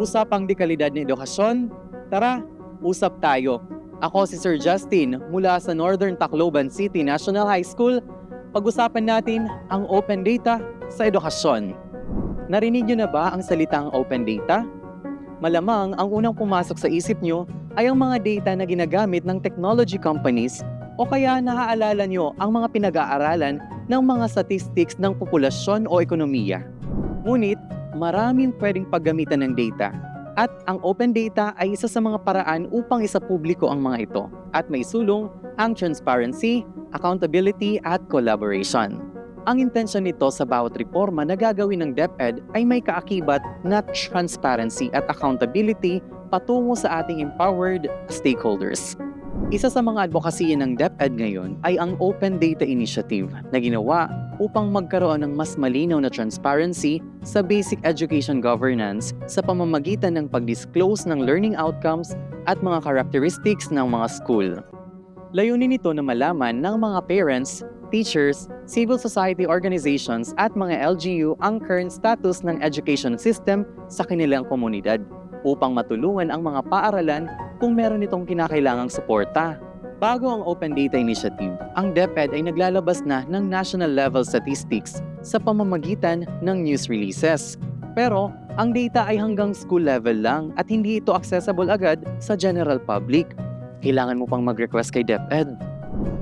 Usapang di kalidad ng edukasyon? Tara, usap tayo. Ako si Sir Justin mula sa Northern Tacloban City National High School. Pag-usapan natin ang open data sa edukasyon. Narinig niyo na ba ang salitang open data? Malamang ang unang pumasok sa isip niyo ay ang mga data na ginagamit ng technology companies o kaya naaalala niyo ang mga pinag-aaralan ng mga statistics ng populasyon o ekonomiya. Ngunit, maraming pwedeng paggamitan ng data at ang open data ay isa sa mga paraan upang isa publiko ang mga ito at may sulong ang transparency, accountability at collaboration. Ang intensyon nito sa bawat reforma na gagawin ng DepEd ay may kaakibat na transparency at accountability patungo sa ating empowered stakeholders. Isa sa mga advokasya ng DepEd ngayon ay ang Open Data Initiative na ginawa upang magkaroon ng mas malinaw na transparency sa basic education governance sa pamamagitan ng pag-disclose ng learning outcomes at mga characteristics ng mga school. Layunin nito na malaman ng mga parents, teachers, civil society organizations at mga LGU ang current status ng education system sa kanilang komunidad upang matulungan ang mga paaralan kung meron itong kinakailangang suporta. Bago ang Open Data Initiative, ang DepEd ay naglalabas na ng national level statistics sa pamamagitan ng news releases. Pero, ang data ay hanggang school level lang at hindi ito accessible agad sa general public. Kailangan mo pang mag-request kay DepEd.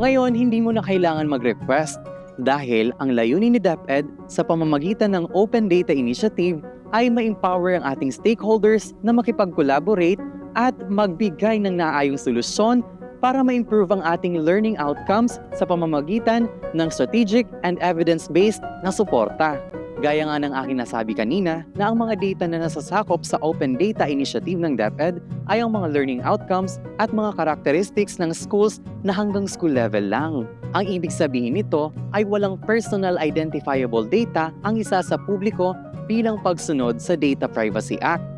Ngayon, hindi mo na kailangan mag-request dahil ang layunin ni DepEd sa pamamagitan ng Open Data Initiative ay ma-empower ang ating stakeholders na makipag-collaborate at magbigay ng naayong solusyon para ma-improve ang ating learning outcomes sa pamamagitan ng strategic and evidence-based na suporta. Gaya nga ng aking nasabi kanina na ang mga data na nasasakop sa Open Data Initiative ng DepEd ay ang mga learning outcomes at mga characteristics ng schools na hanggang school level lang. Ang ibig sabihin nito ay walang personal identifiable data ang isa sa publiko bilang pagsunod sa Data Privacy Act.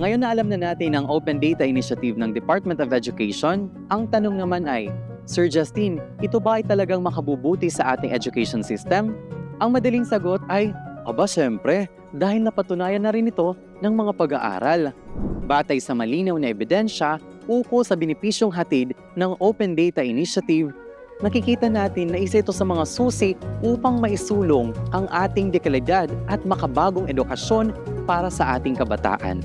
Ngayon na alam na natin ang Open Data Initiative ng Department of Education, ang tanong naman ay, Sir Justin, ito ba ay talagang makabubuti sa ating education system? Ang madaling sagot ay, aba syempre, dahil napatunayan na rin ito ng mga pag-aaral. Batay sa malinaw na ebidensya ukol sa benepisyong hatid ng Open Data Initiative, nakikita natin na isa ito sa mga susi upang maisulong ang ating dekalidad at makabagong edukasyon para sa ating kabataan.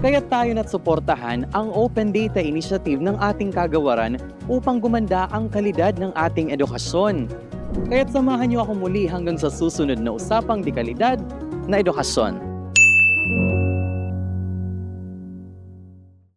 Kaya tayo na't suportahan ang Open Data Initiative ng ating kagawaran upang gumanda ang kalidad ng ating edukasyon. Kaya't samahan niyo ako muli hanggang sa susunod na usapang dekalidad na edukasyon.